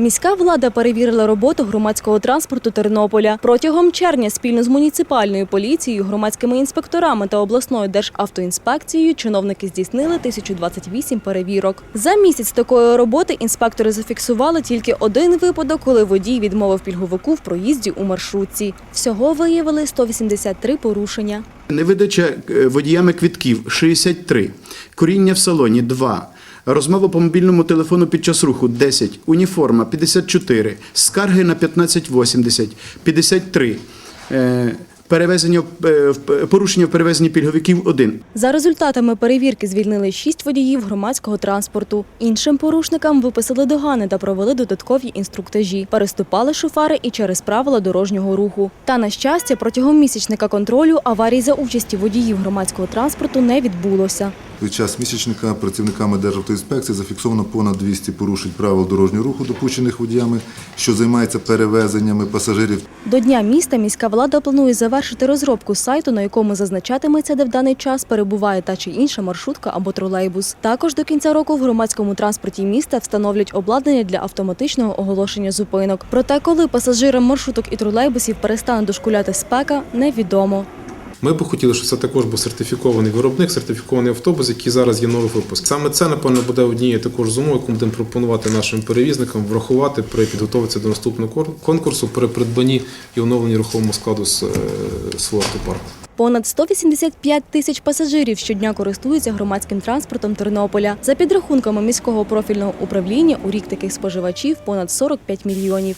Міська влада перевірила роботу громадського транспорту Тернополя. Протягом червня спільно з муніципальною поліцією, громадськими інспекторами та обласною державтоінспекцією чиновники здійснили 1028 перевірок. За місяць такої роботи інспектори зафіксували тільки один випадок, коли водій відмовив пільговику в проїзді у маршрутці. Всього виявили 183 порушення. Невидача е, водіями квитків 63, коріння в салоні 2, розмова по мобільному телефону під час руху 10, уніформа 54, скарги на 1580, 53, е, перевезення, е, порушення в перевезенні пільговиків 1. За результатами перевірки звільнили шість водіїв громадського транспорту. Іншим порушникам виписали догани та провели додаткові інструктажі. Переступали шофари і через правила дорожнього руху. Та на щастя, протягом місячника контролю аварій за участі водіїв громадського транспорту не відбулося. Під час місячника працівниками Державтоінспекції зафіксовано понад 200 порушень правил дорожнього руху, допущених водіями, що займаються перевезеннями пасажирів До Дня міста міська влада планує завершити розробку сайту, на якому зазначатиметься, де в даний час перебуває та чи інша маршрутка або тролейбус. Також до кінця року в громадському транспорті міста встановлять обладнання для автоматичного оголошення зупинок. Проте, коли пасажирам маршруток і тролейбусів перестане дошкуляти спека, невідомо. Ми б хотіли, щоб це також був сертифікований виробник, сертифікований автобус, який зараз є новий випуск. Саме це, напевно, буде однією також з умов, яку будемо пропонувати нашим перевізникам врахувати при підготовці до наступного конкурсу при придбанні і оновленні рухомого складу з е, свого автопарку. Понад 185 тисяч пасажирів щодня користуються громадським транспортом Тернополя. За підрахунками міського профільного управління, у рік таких споживачів понад 45 мільйонів.